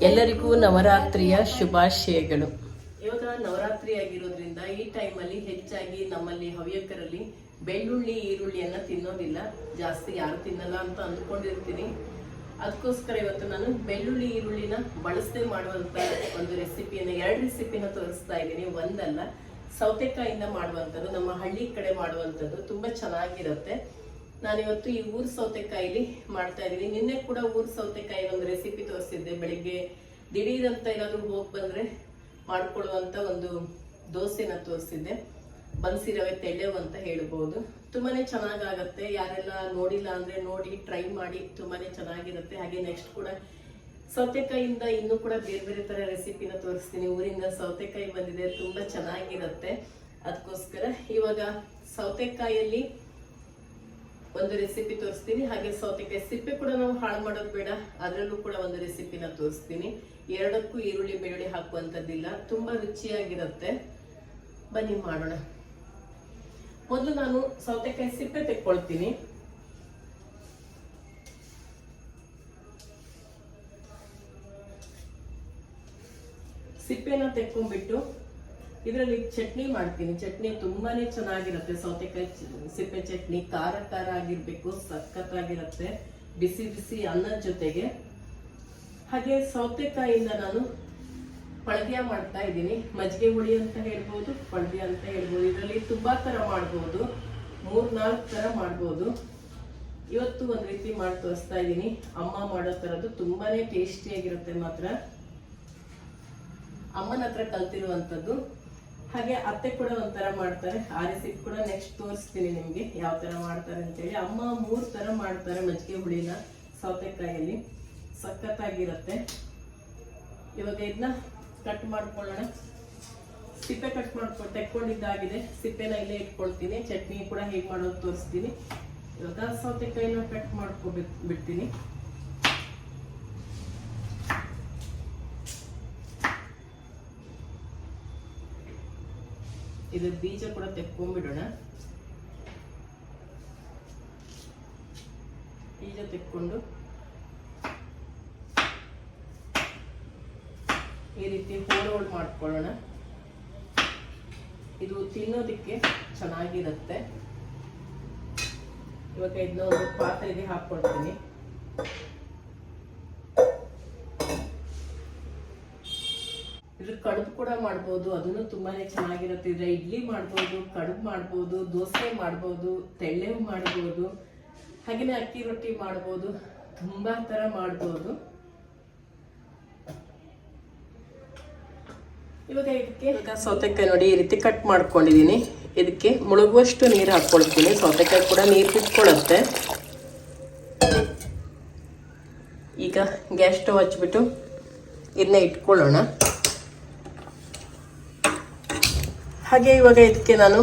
ಎಲ್ಲರಿಗೂ ನವರಾತ್ರಿಯ ಶುಭಾಶಯಗಳು. ಇವಾಗ ನವರಾತ್ರಿ ಆಗಿರೋದ್ರಿಂದ ಈ ಟೈಮಲ್ಲಿ ಹೆಚ್ಚಾಗಿ ನಮ್ಮಲ್ಲಿ ಹವ್ಯಕರಲ್ಲಿ ಬೆಳ್ಳುಳ್ಳಿ ಈರುಳ್ಳಿಯನ್ನ ತಿನ್ನೋದಿಲ್ಲ. ಜಾಸ್ತಿ ಯಾರು ತಿನ್ನಲ್ಲ ಅಂತ ಅಂದ್ಕೊಂಡಿರ್ತೀನಿ. ಅದಕ್ಕೋಸ್ಕರ ಇವತ್ತು ನಾನು ಬೆಳ್ಳುಳ್ಳಿ, ಈರುಳ್ಳಿನ ಬಳಸದೆ ಮಾಡುವಂತ ಒಂದು ರೆಸಿಪಿಯನ್ನ, ಎರಡು ರೆಸಿಪಿನ ತೋರಿಸ್ತಾ ಇದ್ದೀನಿ. ಒಂದಲ್ಲ, ಸೌತೆಕಾಯಿಂದ ಮಾಡುವಂಥದ್ದು, ನಮ್ಮ ಹಳ್ಳಿ ಕಡೆ ಮಾಡುವಂಥದ್ದು. ತುಂಬಾ ಚೆನ್ನಾಗಿರುತ್ತೆ. ನಾನಿವತ್ತು ಈ ಊರ್ ಸೌತೆಕಾಯಿಲಿ ಮಾಡ್ತಾ ಇದ್ದೀನಿ. ನಿನ್ನೆ ಕೂಡ ಊರ್ ಸೌತೆಕಾಯಿ ಒಂದು ರೆಸಿಪಿ ತೋರಿಸಿದ್ದೆ. ಬೆಳಿಗ್ಗೆ ದಿಢೀರಂತ ಏನಾದರೂ ಹೋಗಿ ಬಂದ್ರೆ ಮಾಡ್ಕೊಳ್ಳುವಂತ ಒಂದು ದೋಸೆನ ತೋರಿಸಿದ್ದೆ. ಬನ್ಸಿ ರವೆ ತೆಳ್ಳೆವು ಅಂತ ಹೇಳ್ಬೋದು. ತುಂಬಾ ಚೆನ್ನಾಗಾಗತ್ತೆ. ಯಾರೆಲ್ಲ ನೋಡಿಲ್ಲ ಅಂದ್ರೆ ನೋಡಿ, ಟ್ರೈ ಮಾಡಿ. ತುಂಬಾ ಚೆನ್ನಾಗಿರುತ್ತೆ. ಹಾಗೆ ನೆಕ್ಸ್ಟ್ ಕೂಡ ಸೌತೆಕಾಯಿಯಿಂದ ಇನ್ನೂ ಕೂಡ ಬೇರೆ ಬೇರೆ ತರ ರೆಸಿಪಿನ ತೋರಿಸ್ತೀನಿ. ಊರಿಂದ ಸೌತೆಕಾಯಿ ಬಂದಿದೆ. ತುಂಬಾ ಚೆನ್ನಾಗಿರುತ್ತೆ. ಅದಕ್ಕೋಸ್ಕರ ಇವಾಗ ಸೌತೆಕಾಯಲ್ಲಿ ಒಂದು ರೆಸಿಪಿ ತೋರಿಸ್ತೀನಿ. ಹಾಗೆ ಸೌತೆಕಾಯಿ ಸಿಪ್ಪೆ ಕೂಡ ನಾವು ಹಾಳು ಮಾಡೋದು ಬೇಡ. ಅದರಲ್ಲೂ ಕೂಡ ಒಂದು ರೆಸಿಪಿನ ತೋರಿಸ್ತೀನಿ. ಎರಡಕ್ಕೂ ಈರುಳ್ಳಿ, ಬೆಳ್ಳುಳ್ಳಿ ಹಾಕುವಂಥದ್ದಿಲ್ಲ. ತುಂಬಾ ರುಚಿಯಾಗಿರುತ್ತೆ. ಬನ್ನಿ ಮಾಡೋಣ. ಮೊದಲು ನಾನು ಸೌತೆಕಾಯಿ ಸಿಪ್ಪೆ ತೆಕ್ಕೊಳ್ತೀನಿ. ಸಿಪ್ಪೆನ ತೆಕ್ಕೊಂಡ್ಬಿಟ್ಟು ಇದರಲ್ಲಿ ಚಟ್ನಿ ಮಾಡ್ತೀನಿ. ಚಟ್ನಿ ತುಂಬಾನೇ ಚೆನ್ನಾಗಿರುತ್ತೆ. ಸೌತೆಕಾಯಿ ಸಿಪ್ಪೆ ಚಟ್ನಿ ಖಾರ ಖಾರ ಆಗಿರ್ಬೇಕು, ಸಖತ್ತಾಗಿರುತ್ತೆ. ಬಿಸಿ ಬಿಸಿ ಅನ್ನದ ಜೊತೆಗೆ. ಹಾಗೆ ಸೌತೆಕಾಯಿಂದ ನಾನು ಪಳಗ್ಯ ಮಾಡ್ತಾ ಇದ್ದೀನಿ. ಮಜ್ಜಿಗೆ ಹುಳಿ ಅಂತ ಹೇಳ್ಬೋದು, ಪಳಗ್ಯ ಅಂತ ಹೇಳ್ಬೋದು. ಇದರಲ್ಲಿ ತುಂಬಾ ತರ ಮಾಡ್ಬೋದು. ಮೂರ್ ನಾಲ್ಕು ತರ ಮಾಡ್ಬೋದು. ಇವತ್ತು ಒಂದ್ ರೀತಿ ಮಾಡಿ ತೋರಿಸ್ತಾ ಇದ್ದೀನಿ. ಅಮ್ಮ ಮಾಡೋ ತರದ್ದು ತುಂಬಾನೇ ಟೇಸ್ಟಿಯಾಗಿರುತ್ತೆ ಮಾತ್ರ. ಅಮ್ಮನ ಹತ್ರ ಕಲ್ತಿರುವಂತದ್ದು ಹಾಗೆ ಅತ್ತೆ ಕೂಡ ಒಂಥರ ಮಾಡ್ತಾರೆ. ಆ ಕೂಡ ನೆಕ್ಸ್ಟ್ ತೋರಿಸ್ತೀನಿ ನಿಮಗೆ ಯಾವ ತರ ಮಾಡ್ತಾರೆ ಅಂತೇಳಿ. ಅಮ್ಮ ಮೂರು ತರ ಮಾಡ್ತಾರೆ ಮಜ್ಜಿಗೆ ಹುಳಿನ ಸೌತೆಕಾಯಲ್ಲಿ. ಸಖತ್ತಾಗಿರುತ್ತೆ. ಇವಾಗ ಇದನ್ನ ಕಟ್ ಮಾಡ್ಕೊಳ್ಳೋಣ. ಸಿಪ್ಪೆ ಕಟ್ ಮಾಡ್ಕೊ, ತೆಕ್ಕೊಂಡಿದ್ದಾಗಿದೆ. ಸಿಪ್ಪೆನ ಇಲ್ಲೇ ಇಟ್ಕೊಳ್ತೀನಿ. ಚಟ್ನಿ ಕೂಡ ಹೇಗೆ ಮಾಡೋದು ತೋರಿಸ್ತೀನಿ. ಇವಾಗ ಸೌತೆಕಾಯಿನ ಕಟ್ ಮಾಡ್ಕೊಬೇಕು ಇದು ಬೀಜ ಕೂಡ ತೆಕ್ಕೊಂಡ್ಬಿಡೋಣ ಬೀಜ ತೆಕ್ಕೊಂಡು ಈ ರೀತಿ ಹೋಲ್ ಮಾಡ್ಕೊಳ್ಳೋಣ. ಇದು ತಿನ್ನೋದಕ್ಕೆ ಚೆನ್ನಾಗಿರುತ್ತೆ. ಇವಾಗ ಇದನ್ನ ಒಂದು ಪಾತ್ರೆಗೆ ಹಾಕ್ಕೊಳ್ತೀನಿ ಇದ್ರ ಕಡುಬು ಕೂಡ ಮಾಡ್ಬೋದು, ಅದನ್ನು ತುಂಬಾನೇ ಚೆನ್ನಾಗಿರುತ್ತೆ. ಇದ್ರ ಇಡ್ಲಿ ಮಾಡ್ಬೋದು, ಕಡುಬು ಮಾಡ್ಬೋದು, ದೋಸೆ ಮಾಡ್ಬೋದು ತೆಳ್ಳೆ ಮಾಡ್ಬೋದು ಹಾಗೆಯೇ ಅಕ್ಕಿ ರೊಟ್ಟಿ ಮಾಡ್ಬೋದು, ತುಂಬಾ ತರ ಮಾಡ್ಬೋದು. ಇವಾಗ ಇದಕ್ಕೆ ಈಗ ಸೌತೆಕಾಯಿ ನೋಡಿ, ಈ ರೀತಿ ಕಟ್ ಮಾಡ್ಕೊಂಡಿದ್ದೀನಿ ಇದಕ್ಕೆ ಮುಳುಗುವಷ್ಟು ನೀರು ಹಾಕ್ಕೊಳ್ತೀನಿ ಸೌತೆಕಾಯಿ ಕೂಡ ನೀರು ಬಿಟ್ಕೊಳ್ಳುತ್ತೆ ಈಗ ಗ್ಯಾಸ್ ಸ್ಟವ್ ಹಚ್ಬಿಟ್ಟು ಇದನ್ನ ಇಟ್ಕೊಳ್ಳೋಣ. ಹಾಗೆ ಇವಾಗ ಇದಕ್ಕೆ ನಾನು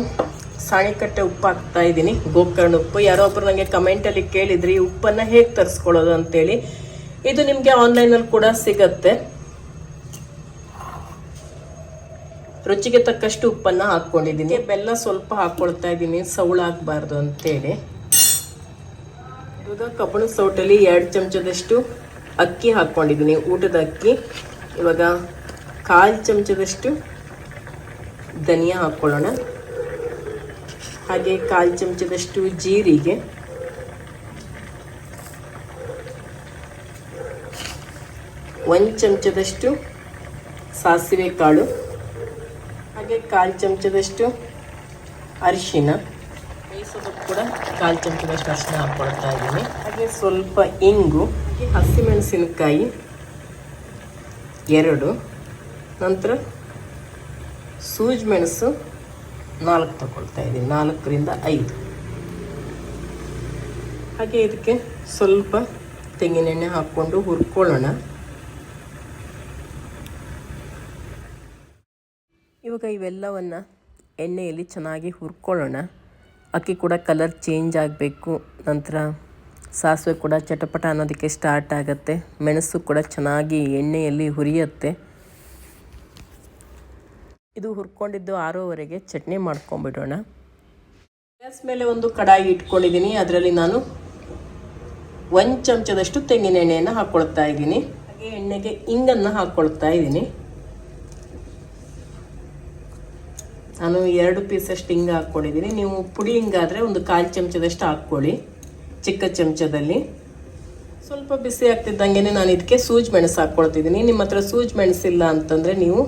ಸಾಣಿಕಟ್ಟೆ ಉಪ್ಪು ಹಾಕ್ತಾ ಇದ್ದೀನಿ. ಗೋಕರ್ಣ ಉಪ್ಪು. ಯಾರೋ ಒಬ್ರು ನನಗೆ ಕಮೆಂಟಲ್ಲಿ ಕೇಳಿದ್ರಿ ಉಪ್ಪನ್ನು ಹೇಗೆ ತರಿಸ್ಕೊಳ್ಳೋದು ಅಂತೇಳಿ. ಇದು ನಿಮಗೆ ಆನ್ಲೈನಲ್ಲಿ ಕೂಡ ಸಿಗತ್ತೆ. ರುಚಿಗೆ ತಕ್ಕಷ್ಟು ಉಪ್ಪನ್ನು ಹಾಕ್ಕೊಂಡಿದ್ದೀನಿ ಬೆಲ್ಲ ಸ್ವಲ್ಪ ಹಾಕ್ಕೊಳ್ತಾ ಇದ್ದೀನಿ. ಸೌಳಾಗಬಾರ್ದು ಅಂತೇಳಿ. ಇವಾಗ ಕಬ್ಬಣ ಸೌಟಲ್ಲಿ ಎರಡು ಚಮಚದಷ್ಟು ಅಕ್ಕಿ ಹಾಕ್ಕೊಂಡಿದ್ದೀನಿ ಊಟದ ಅಕ್ಕಿ. ಇವಾಗ ಕಾಲು ಚಮಚದಷ್ಟು ಧನಿಯಾ ಹಾಕ್ಕೊಳ್ಳೋಣ ಹಾಗೆ ಕಾಲು ಚಮಚದಷ್ಟು ಜೀರಿಗೆ. ಒಂದು ಚಮಚದಷ್ಟು ಸಾಸಿವೆ ಕಾಳು. ಹಾಗೆ ಕಾಲು ಚಮಚದಷ್ಟು ಅರಿಶಿನ. ಬೇಯಿಸೋದಕ್ಕೆ ಕೂಡ ಕಾಲು ಚಮಚದಷ್ಟು ಅರಿಶಿನ ಹಾಕ್ಕೊಳ್ತಾ ಇದ್ದೀನಿ. ಹಾಗೆ ಸ್ವಲ್ಪ ಇಂಗು ಹಸಿಮೆಣಸಿನಕಾಯಿ, ಎರಡು. ನಂತರ ಸೂಜಿ ಮೆಣಸು ನಾಲ್ಕು ತಗೊಳ್ತಾ ಇದ್ದೀನಿ. ನಾಲ್ಕರಿಂದ ಐದು. ಹಾಗೆ ಇದಕ್ಕೆ ಸ್ವಲ್ಪ ತೆಂಗಿನೆಣ್ಣೆ ಹಾಕ್ಕೊಂಡು ಹುರ್ಕೊಳ್ಳೋಣ. ಇವಾಗ ಇವೆಲ್ಲವನ್ನು ಎಣ್ಣೆಯಲ್ಲಿ ಚೆನ್ನಾಗಿ ಹುರ್ಕೊಳ್ಳೋಣ. ಅಕ್ಕಿ ಕೂಡ ಕಲರ್ ಚೇಂಜ್ ಆಗಬೇಕು. ನಂತರ ಸಾಸಿವೆ ಕೂಡ ಚಟಪಟ ಅನ್ನೋದಕ್ಕೆ ಸ್ಟಾರ್ಟ್ ಆಗುತ್ತೆ. ಮೆಣಸು ಕೂಡ ಚೆನ್ನಾಗಿ ಎಣ್ಣೆಯಲ್ಲಿ ಹುರಿಯುತ್ತೆ. ಇದು ಹುರ್ಕೊಂಡಿದ್ದು ಆರೋವರೆಗೆ ಚಟ್ನಿ ಮಾಡ್ಕೊಂಬಿಡೋಣ. ಗ್ಯಾಸ್ ಮೇಲೆ ಒಂದು ಕಡಾಯಿ ಇಟ್ಕೊಂಡಿದ್ದೀನಿ. ಅದರಲ್ಲಿ ನಾನು ಒಂದು ಚಮಚದಷ್ಟು ತೆಂಗಿನ ಎಣ್ಣೆಯನ್ನು ಹಾಕ್ಕೊಳ್ತಾ ಇದ್ದೀನಿ. ಹಾಗೆ ಎಣ್ಣೆಗೆ ಇಂಗನ್ನು ಹಾಕ್ಕೊಳ್ತಾ ಇದ್ದೀನಿ. ನಾನು ಎರಡು ಪೀಸಷ್ಟು ಹಿಂಗೆ ಹಾಕ್ಕೊಂಡಿದ್ದೀನಿ. ನೀವು ಪುಡಿ ಹಿಂಗಾದರೆ ಒಂದು ಕಾಲು ಚಮಚದಷ್ಟು ಹಾಕ್ಕೊಳ್ಳಿ. ಚಿಕ್ಕ ಚಮಚದಲ್ಲಿ. ಸ್ವಲ್ಪ ಬಿಸಿ ಆಗ್ತಿದ್ದಂಗೆ ನಾನು ಇದಕ್ಕೆ ಸೂಜಿ ಮೆಣಸು ಹಾಕ್ಕೊಳ್ತಿದ್ದೀನಿ ನಿಮ್ಮ ಹತ್ರ ಸೂಜಿ ಮೆಣಸಿಲ್ಲ ಅಂತಂದರೆ ನೀವು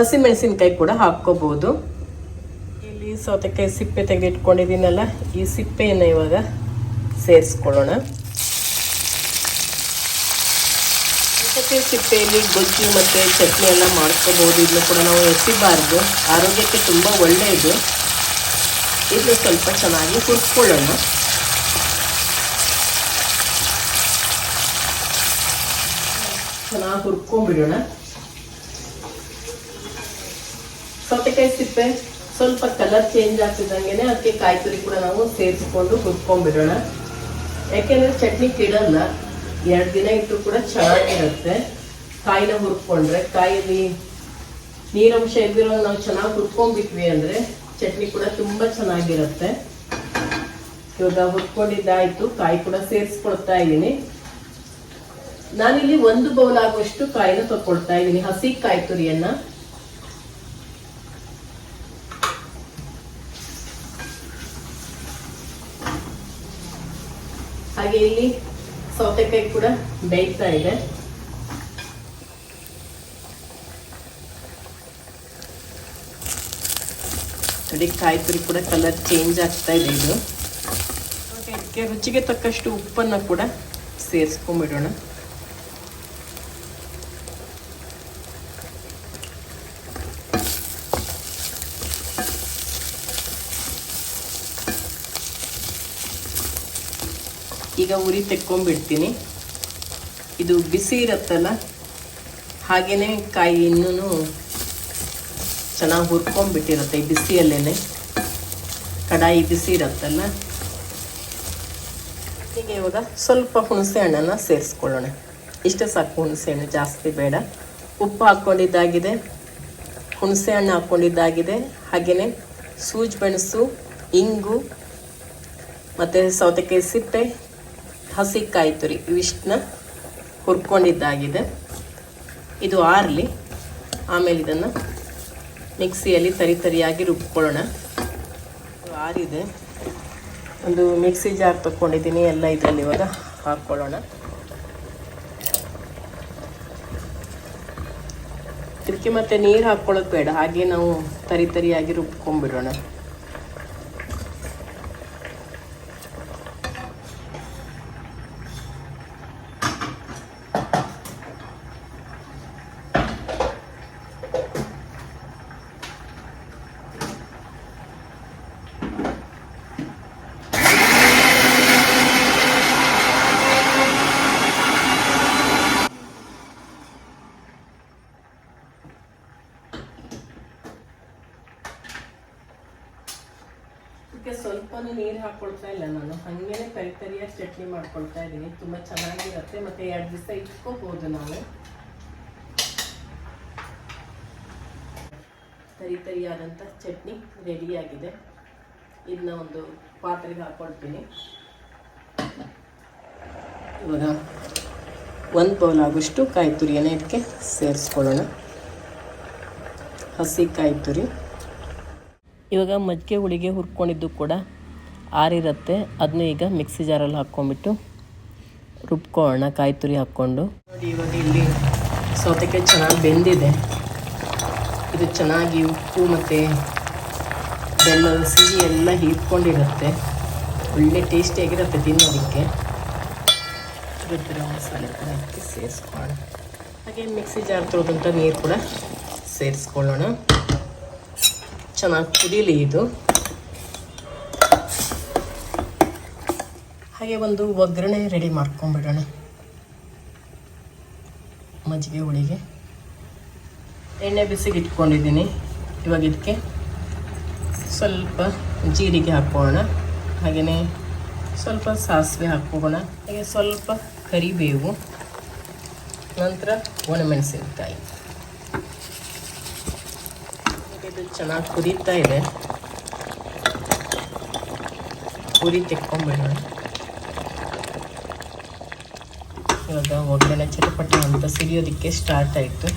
ಹಸಿ ಮೆಣಸಿನ್ಕಾಯಿ ಕೂಡ ಹಾಕ್ಕೋಬೋದು. ಇಲ್ಲಿ ಸೌತೆಕಾಯಿ ಸಿಪ್ಪೆ ತೆಗೆದಿಟ್ಕೊಂಡಿದ್ದೀನಲ್ಲ, ಈ ಸಿಪ್ಪೆಯನ್ನು ಇವಾಗ ಸೇರಿಸ್ಕೊಳ್ಳೋಣ. ಸೌತೆಕಾಯಿ ಸಿಪ್ಪೆಯಲ್ಲಿ ಗೊಜ್ಜು ಮತ್ತು ಚಟ್ನಿ ಎಲ್ಲ ಮಾಡ್ಕೋಬೋದು. ಇದನ್ನು ಕೂಡ ನಾವು ಎತ್ತಿಬಾರ್ದು. ಆರೋಗ್ಯಕ್ಕೆ ತುಂಬ ಒಳ್ಳೆಯದು. ಇದನ್ನು ಸ್ವಲ್ಪ ಚೆನ್ನಾಗಿ ಹುರ್ಕೊಳ್ಳೋಣ. ಚೆನ್ನಾಗಿ ಹುರ್ಕೊಂಡ್ಬಿಡೋಣ. ಸೌತೆಕಾಯಿ ಸಿಪ್ಪೆ ಸ್ವಲ್ಪ ಕಲರ್ ಚೇಂಜ್ ಆಗ್ತಿದ್ದಂಗೆ ಅದಕ್ಕೆ ಕಾಯಿ ತುರಿ ಕೂಡ ನಾವು ಸೇರಿಸ್ಕೊಂಡು ಹುರ್ಕೊಂಡ್ಬಿಡೋಣ ಯಾಕೆಂದರೆ ಚಟ್ನಿ ಕೆಡಲ್ಲ, ಎರಡು ದಿನ ಇಟ್ಟು ಕೂಡ ಚೆನ್ನಾಗಿರುತ್ತೆ. ಕಾಯಿನ ಹುರ್ಕೊಂಡ್ರೆ, ಕಾಯಲ್ಲಿ ನೀರಂಶ ಇದ್ದಿರೋ ನಾವು ಚೆನ್ನಾಗಿ ಹುರ್ಕೊಂಡ್ಬಿಟ್ವಿ ಅಂದ್ರೆ ಚಟ್ನಿ ಕೂಡ ತುಂಬಾ ಚೆನ್ನಾಗಿರುತ್ತೆ. ಇವಾಗ ಹುರ್ಕೊಂಡಿದ್ದಾಯಿತು, ಕಾಯಿ ಕೂಡ ಸೇರಿಸ್ಕೊಳ್ತಾ ಇದ್ದೀನಿ. ನಾನಿಲ್ಲಿ ಒಂದು ಬೌಲ್ ಆಗುವಷ್ಟು ಕಾಯಿನ ತಗೊಳ್ತಾ ಇದ್ದೀನಿ, ಹಸಿ ಕಾಯಿ ತುರಿಯನ್ನ ಹಾಗೆ ಇಲ್ಲಿ ಸೌತೆಕಾಯಿ ಕೂಡ ಬೇಯ್ತಾ ಇದೆ. ನೋಡಿ ಕಾಯಿ ತುರಿ ಕೂಡ ಕಲರ್ ಚೇಂಜ್ ಆಗ್ತಾ ಇದೆ ಇದು. ರುಚಿಗೆ ತಕ್ಕಷ್ಟು ಉಪ್ಪನ್ನು ಕೂಡ ಸೇರಿಸ್ಕೊಂಡ್ಬಿಡೋಣ ಈಗ ಉರಿ ತೆಕ್ಕೊಂಡ್ಬಿಡ್ತೀನಿ. ಇದು ಬಿಸಿ ಇರುತ್ತಲ್ಲ ಹಾಗೇ ಕಾಯಿ ಇನ್ನೂ ಚೆನ್ನಾಗಿ ಹುರ್ಕೊಂಬಿಟ್ಟಿರುತ್ತೆ ಈ ಬಿಸಿಯಲ್ಲೇ ಕಡಾಯಿ ಬಿಸಿ ಇರುತ್ತಲ್ಲ. ಹೀಗೆ ಇವಾಗ ಸ್ವಲ್ಪ ಹುಣಸೆ ಹಣ್ಣನ್ನು ಸೇರಿಸ್ಕೊಳ್ಳೋಣ. ಇಷ್ಟೇ ಸಾಕು ಹುಣಸೆ ಹಣ್ಣು, ಜಾಸ್ತಿ ಬೇಡ. ಉಪ್ಪು ಹಾಕ್ಕೊಂಡಿದ್ದಾಗಿದೆ, ಹುಣಸೆ ಹಣ್ಣು ಹಾಕ್ಕೊಂಡಿದ್ದಾಗಿದೆ. ಹಾಗೆಯೇ ಸೂಜಿ ಮೆಣಸು, ಇಂಗು, ಮತ್ತು ಸೌತೆಕಾಯಿ ಸಿಪ್ಪೆ ಹಸಿ ಕಾಯಿ ತುರಿ, ಇವಿಷ್ಟನ್ನ ಹುರ್ಕೊಂಡಿದ್ದಾಗಿದೆ. ಇದು ಆರಲಿ, ಆಮೇಲೆ ಇದನ್ನು ಮಿಕ್ಸಿಯಲ್ಲಿ ತರಿ ತರಿಯಾಗಿ ರುಬ್ಕೊಳ್ಳೋಣ. ಆರಿದೆ. ಒಂದು ಮಿಕ್ಸಿ ಜಾರ್ ತಗೊಂಡಿದ್ದೀನಿ ಎಲ್ಲ ಇದರಲ್ಲಿ ಇವಾಗ ಹಾಕ್ಕೊಳ್ಳೋಣ ಇದಕ್ಕೆ ಮತ್ತೆ ನೀರು ಹಾಕ್ಕೊಳ್ಳೋಕೆ ಬೇಡ, ಹಾಗೆ ನಾವು ತರಿ ತರಿಯಾಗಿ ರುಬ್ಕೊಂಡ್ಬಿಡೋಣ ಇದಕ್ಕೆ ಸ್ವಲ್ಪ ಹಾಕ್ಕೊಳ್ತಾ ಇಲ್ಲ ನಾನು. ಹಾಗೇನೆ ತರಿ ತರಿಯಾಗಿ ಚಟ್ನಿ ಮಾಡ್ಕೊಳ್ತಾ ಇದ್ದೀನಿ ತುಂಬ ಚೆನ್ನಾಗಿರುತ್ತೆ. ಮತ್ತೆ ಎರಡು ದಿವಸ ಇಟ್ಕೋಬಹುದು ನಾವು. ತರಿ ತರಿಯಾದಂಥ ಚಟ್ನಿ ರೆಡಿಯಾಗಿದೆ. ಇದನ್ನ ಒಂದು ಪಾತ್ರೆಗೆ ಹಾಕೊಳ್ತೀನಿ. ಇವಾಗ ಒಂದು ಬೌಲ್ ಆಗುವಷ್ಟು ಕಾಯಿ ತುರಿಯನ್ನು ಇದಕ್ಕೆ ಸೇರಿಸ್ಕೊಳ್ಳೋಣ. ಹಸಿ ಕಾಯಿ ತುರಿ ಇವಾಗ ಮಜ್ಜಿಗೆ ಹುಳಿಗೆ ಹುರ್ಕೊಂಡಿದ್ದು ಕೂಡ ಆರಿರುತ್ತೆ. ಅದನ್ನ ಈಗ ಮಿಕ್ಸಿ ಜಾರಲ್ಲಿ ಹಾಕ್ಕೊಂಬಿಟ್ಟು ರುಬ್ಕೊಳ್ಳೋಣ, ಕಾಯಿ ತುರಿ ಹಾಕ್ಕೊಂಡು. ನೋಡಿ ಇವಾಗ ಇಲ್ಲಿ ಸೌತೆಕೆ ಚೆನ್ನಾಗಿ ಬೆಂದಿದೆ. ಇದು ಚೆನ್ನಾಗಿ ಉಪ್ಪು ಮತ್ತು ಬೆಲ್ಲದ ಸಿಹಿ ಎಲ್ಲ ಹೀರ್ಕೊಂಡಿರುತ್ತೆ ಒಳ್ಳೆ ಟೇಸ್ಟಿಯಾಗಿರುತ್ತೆ ತಿನ್ನೋದಕ್ಕೆ. ರುಬ್ಬಿರೋ ಮಸಾಲೆ ಕೂಡ ಅದಕ್ಕೆ ಸೇರಿಸ್ಕೊಳ್ಳೋಣ. ಹಾಗೆ ಮಿಕ್ಸಿ ಜಾರ್ ತೊಳೆದಂಥ ನೀರು ಕೂಡ ಸೇರಿಸ್ಕೊಳ್ಳೋಣ. ಚೆನ್ನಾಗಿ ಕುದೀಲಿ ಇದು. ಹಾಗೆ ಒಂದು ಒಗ್ಗರಣೆ ರೆಡಿ ಮಾಡ್ಕೊಂಬಿಡೋಣ. ಮಜ್ಜಿಗೆ, ಹುಳಿಗೆ. ಎಣ್ಣೆ ಬಿಸಿಗೆ ಇಟ್ಕೊಂಡಿದ್ದೀನಿ. ಇವಾಗ ಇದಕ್ಕೆ ಸ್ವಲ್ಪ ಜೀರಿಗೆ ಹಾಕೋಣ ಹಾಗೆಯೇ ಸ್ವಲ್ಪ ಸಾಸಿವೆ ಹಾಕೋಣ ಹಾಗೆ ಸ್ವಲ್ಪ ಕರಿಬೇವು. ನಂತರ ಒಣಮೆಣಸಿನಕಾಯಿ. ಇದು ಚೆನ್ನಾಗಿ ಕುದೀತಾ ಇದೆ. ಉರಿ ತೆಕ್ಕೊಂಬಿಡೋಣ. ಇವಾಗ ಒಗ್ಗರಣೆ ಚಟಪಟ ಅಂತ ಸಿಡಿಯೋದಕ್ಕೆ ಸ್ಟಾರ್ಟ್ ಆಯಿತು.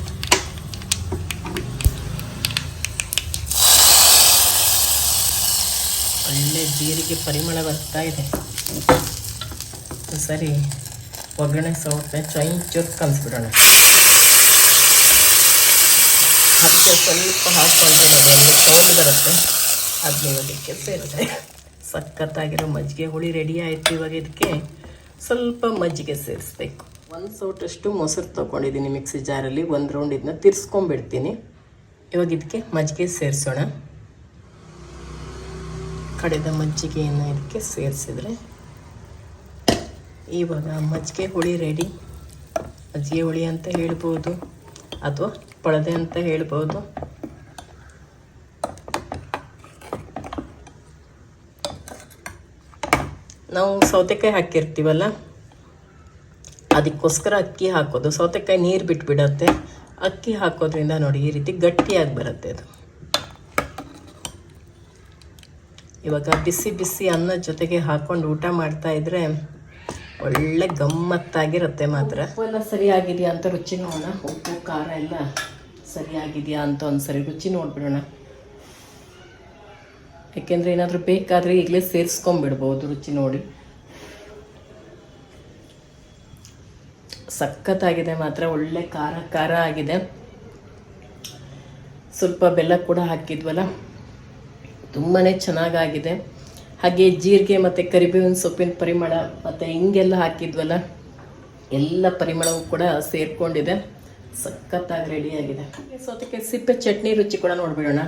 ಒಳ್ಳೆ ಜೀರಿಗೆ ಪರಿಮಳ ಬರ್ತಾ ಇದೆ. ಸರಿ ಒಗ್ಗರಣೆ ಸೌಟೆ ಚೊಯ್ ಚೊಕ್ ಕಲಿಸ್ಬಿಡೋಣ. ಮತ್ತೆ ಸ್ವಲ್ಪ ಹಾಕೊಂಡ್ರೆ ಒಂದು ಸೌಂಡ್ ಬರುತ್ತೆ. ಅದನ್ನ ಇವಾಗಕ್ಕೆ ಸೇರಿದೆ ಸಖತ್ತಾಗಿರೋ ಮಜ್ಜಿಗೆ ಹುಳಿ ರೆಡಿ ಆಯಿತು ಇವಾಗ ಇದಕ್ಕೆ. ಸ್ವಲ್ಪ ಮಜ್ಜಿಗೆ ಸೇರಿಸ್ಬೇಕು. ಒಂದು ಸೌಟಷ್ಟು ಮೊಸರು ತೊಗೊಂಡಿದ್ದೀನಿ ಮಿಕ್ಸಿ ಜಾರಲ್ಲಿ. ಒಂದು ರೌಂಡ್ ಇದನ್ನ ತಿರ್ಸ್ಕೊಂಡ್ಬಿಡ್ತೀನಿ ಇವಾಗ ಇದಕ್ಕೆ ಮಜ್ಜಿಗೆ ಸೇರಿಸೋಣ. ಕಡೆದ ಮಜ್ಜಿಗೆಯನ್ನು ಇದಕ್ಕೆ ಸೇರಿಸಿದ್ರೆ ಇವಾಗ ಮಜ್ಜಿಗೆ ಹುಳಿ ರೆಡಿ ಮಜ್ಜಿಗೆ ಹುಳಿ ಅಂತ ಹೇಳ್ಬೋದು ಅಥವಾ ಪಳದೆ ಅಂತ ಹೇಳ್ಬೋದು ನಾವು ಸೌತೆಕಾಯಿ ಹಾಕಿರ್ತೀವಲ್ಲ? ಅದಕ್ಕೋಸ್ಕರ ಅಕ್ಕಿ ಹಾಕೋದು. ಸೌತೆಕಾಯಿ ನೀರು ಬಿಟ್ಬಿಡತ್ತೆ. ಅಕ್ಕಿ ಹಾಕೋದ್ರಿಂದ ನೋಡಿ ಈ ರೀತಿ ಗಟ್ಟಿಯಾಗಿ ಬರುತ್ತೆ ಅದು. ಇವಾಗ ಬಿಸಿ ಬಿಸಿ ಅನ್ನದ ಜೊತೆಗೆ ಹಾಕೊಂಡು ಊಟ ಮಾಡ್ತಾ ಇದ್ರೆ ಒಳ್ಳೆ ಗಮ್ಮತ್ತಾಗಿರುತ್ತೆ ಮಾತ್ರ. ಎಲ್ಲ ಸರಿಯಾಗಿದೆಯಾ ಅಂತ ರುಚಿ ನೋಡೋಣ. ಉಪ್ಪು, ಖಾರ ಎಲ್ಲ ಸರಿಯಾಗಿದೆಯಾ ಅಂತ ಒಂದ್ಸರಿ ರುಚಿ ನೋಡ್ಬಿಡೋಣ. ಯಾಕೆಂದ್ರೆ ಏನಾದರೂ ಬೇಕಾದರೆ ಈಗಲೇ ಸೇರಿಸ್ಕೊಂಬಿಡ್ಬೋದು ರುಚಿ ನೋಡಿ. ಸಖತ್ತಾಗಿದೆ, ಮಾತ್ರ ಒಳ್ಳೆ ಖಾರ ಖಾರ ಆಗಿದೆ. ಸ್ವಲ್ಪ ಬೆಲ್ಲ ಕೂಡ ಹಾಕಿದ್ವಲ್ಲ? ತುಂಬಾ ಚೆನ್ನಾಗಾಗಿದೆ. ಹಾಗೆ ಜೀರಿಗೆ ಮತ್ತು ಕರಿಬೇವಿನ ಸೊಪ್ಪಿನ ಪರಿಮಳ ಮತ್ತು ಹಿಂಗೆಲ್ಲ ಹಾಕಿದ್ವಲ್ಲ, ಎಲ್ಲ ಪರಿಮಳವೂ ಕೂಡ ಸೇರಿಕೊಂಡಿದೆ. ಸಖತ್ತಾಗಿ ರೆಡಿಯಾಗಿದೆ ಅದಕ್ಕೆ ಸಿಪ್ಪೆ ಚಟ್ನಿ ರುಚಿ ಕೂಡ ನೋಡ್ಬಿಡೋಣ.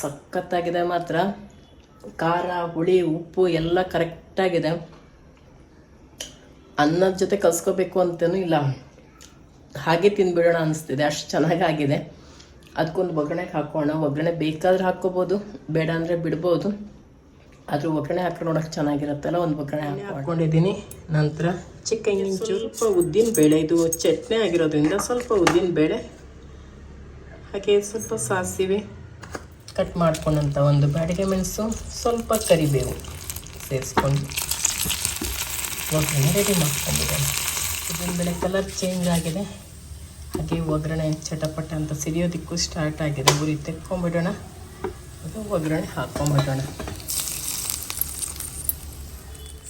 ಸಖತ್ತಾಗಿದೆ ಮಾತ್ರ. ಖಾರ, ಹುಳಿ, ಉಪ್ಪು ಎಲ್ಲ ಕರೆಕ್ಟಾಗಿದೆ ಅನ್ನದ ಜೊತೆ ಕಲ್ಸ್ಕೋಬೇಕು ಅಂತಲೂ ಇಲ್ಲ. ಹಾಗೆ ತಿಂದುಬಿಡೋಣ ಅನಿಸ್ತಿದೆ. ಅಷ್ಟು ಚೆನ್ನಾಗಾಗಿದೆ. ಅದಕ್ಕೊಂದು ಒಗ್ಗರಣೆಗೆ ಹಾಕೋಣ. ಒಗ್ಗರಣೆ ಬೇಕಾದ್ರೆ ಹಾಕ್ಕೋಬೋದು ಬೇಡ ಅಂದರೆ ಬಿಡ್ಬೋದು. ಆದರೂ ಒಗ್ಗರಣೆ ಹಾಕಿ ನೋಡೋಕೆ ಚೆನ್ನಾಗಿರುತ್ತಲ್ಲ ಒಂದು ಒಗ್ಗರಣೆ ಹಾಕ್ಕೊಂಡಿದ್ದೀನಿ ನಂತರ ಚಿಕ್ಕ ಇಂಚು ಸ್ವಲ್ಪ ಉದ್ದಿನ ಬೇಳೆ ಇದು ಚಟ್ನಿ ಆಗಿರೋದ್ರಿಂದ ಸ್ವಲ್ಪ ಉದ್ದಿನ ಬೇಳೆ ಹಾಗೆ ಸ್ವಲ್ಪ ಸಾಸಿವೆ ಕಟ್ ಮಾಡ್ಕೊಂಡಂಥ ಒಂದು ಬಾಡಿಗೆ ಮೆಣಸು ಸ್ವಲ್ಪ ಕರಿಬೇವು ಸೇರಿಸ್ಕೊಂಡು. ಒಗ್ಗರಣೆ ರೆಡಿ ಮಾಡ್ಕೊಂಡಿದ್ದೇನೆ. ಉದ್ದಿನ ಬೆಳೆ ಕಲರ್ ಚೇಂಜ್ ಆಗಿದೆ. ಹಾಗೆ ಒಗ್ಗರಣೆ ಚಟಪಟ ಅಂತ ಸಿಡಿಯೋದಕ್ಕೂ ಸ್ಟಾರ್ಟ್ ಆಗಿದೆ. ಉರಿ ತೆಕ್ಕೊಂಬಿಡೋಣ. ಅದು ಒಗ್ಗರಣೆ ಹಾಕ್ಕೊಂಬಿಡೋಣ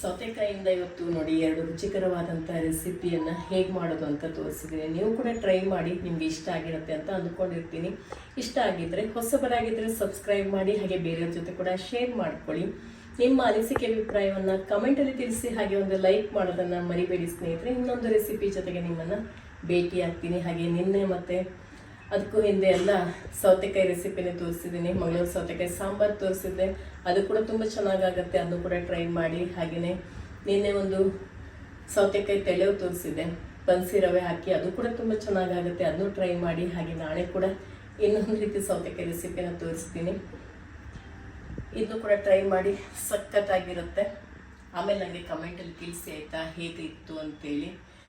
ಸೌತೆಕಾಯಿಯಿಂದ ಇವತ್ತು ನೋಡಿ ಎರಡು ರುಚಿಕರವಾದಂಥ ರೆಸಿಪಿಯನ್ನು ಹೇಗೆ ಮಾಡೋದು ಅಂತ ತೋರಿಸಿದ್ದೀನಿ. ನೀವು ಕೂಡ ಟ್ರೈ ಮಾಡಿ ನಿಮಗೆ ಇಷ್ಟ ಆಗಿರುತ್ತೆ ಅಂತ ಅಂದ್ಕೊಂಡಿರ್ತೀನಿ. ಇಷ್ಟ ಆಗಿದ್ದರೆ ಹೊಸಬರಾಗಿದ್ದರೆ ಸಬ್ಸ್ಕ್ರೈಬ್ ಮಾಡಿ, ಹಾಗೆ ಬೇರೆಯವ್ರ ಜೊತೆ ಕೂಡ ಶೇರ್ ಮಾಡ್ಕೊಳ್ಳಿ. ನಿಮ್ಮ ಅನಿಸಿಕೆ ಅಭಿಪ್ರಾಯವನ್ನು ಕಮೆಂಟಲ್ಲಿ ತಿಳಿಸಿ, ಹಾಗೆ ಒಂದು ಲೈಕ್ ಮಾಡೋದನ್ನು ಮರಿಬೇಡಿ ಸ್ನೇಹಿತರೆ. ಇನ್ನೊಂದು ರೆಸಿಪಿ ಜೊತೆಗೆ ನಿಮ್ಮನ್ನು ಭೇಟಿ ಆಗ್ತೀನಿ. ಹಾಗೆ ನಿನ್ನೆ ಮತ್ತು ಅದಕ್ಕೂ ಹಿಂದೆ ಎಲ್ಲ ಸೌತೆಕಾಯಿ ರೆಸಿಪಿನೇ ತೋರಿಸಿದ್ದೀನಿ. ಮಂಗಳೂರು ಸೌತೆಕಾಯಿ ಸಾಂಬಾರು ತೋರಿಸಿದ್ದೆ. ಅದು ಕೂಡ ತುಂಬ ಚೆನ್ನಾಗಾಗತ್ತೆ. ಅದನ್ನು ಕೂಡ ಟ್ರೈ ಮಾಡಿ. ಹಾಗೆಯೇ ನಿನ್ನೆ ಒಂದು ಸೌತೆಕಾಯಿ ತೆಳೆವು ತೋರಿಸಿದ್ದೆ. ಬನ್ಸಿ ರವೆ ಹಾಕಿ, ಅದು ಕೂಡ ತುಂಬ ಚೆನ್ನಾಗಾಗುತ್ತೆ. ಅದನ್ನು ಟ್ರೈ ಮಾಡಿ. ಹಾಗೆ ನಾಳೆ ಕೂಡ ಇನ್ನೊಂದು ರೀತಿ ಸೌತೆಕಾಯಿ ರೆಸಿಪಿನ ತೋರಿಸ್ತೀನಿ. ಇದನ್ನು ಕೂಡ ಟ್ರೈ ಮಾಡಿ ಸಖತ್ತಾಗಿರುತ್ತೆ. ಆಮೇಲೆ ನನಗೆ ಕಮೆಂಟಲ್ಲಿ ತಿಳಿಸಿ ಆಯಿತಾ ಹೇಗಿತ್ತು ಅಂತೇಳಿ.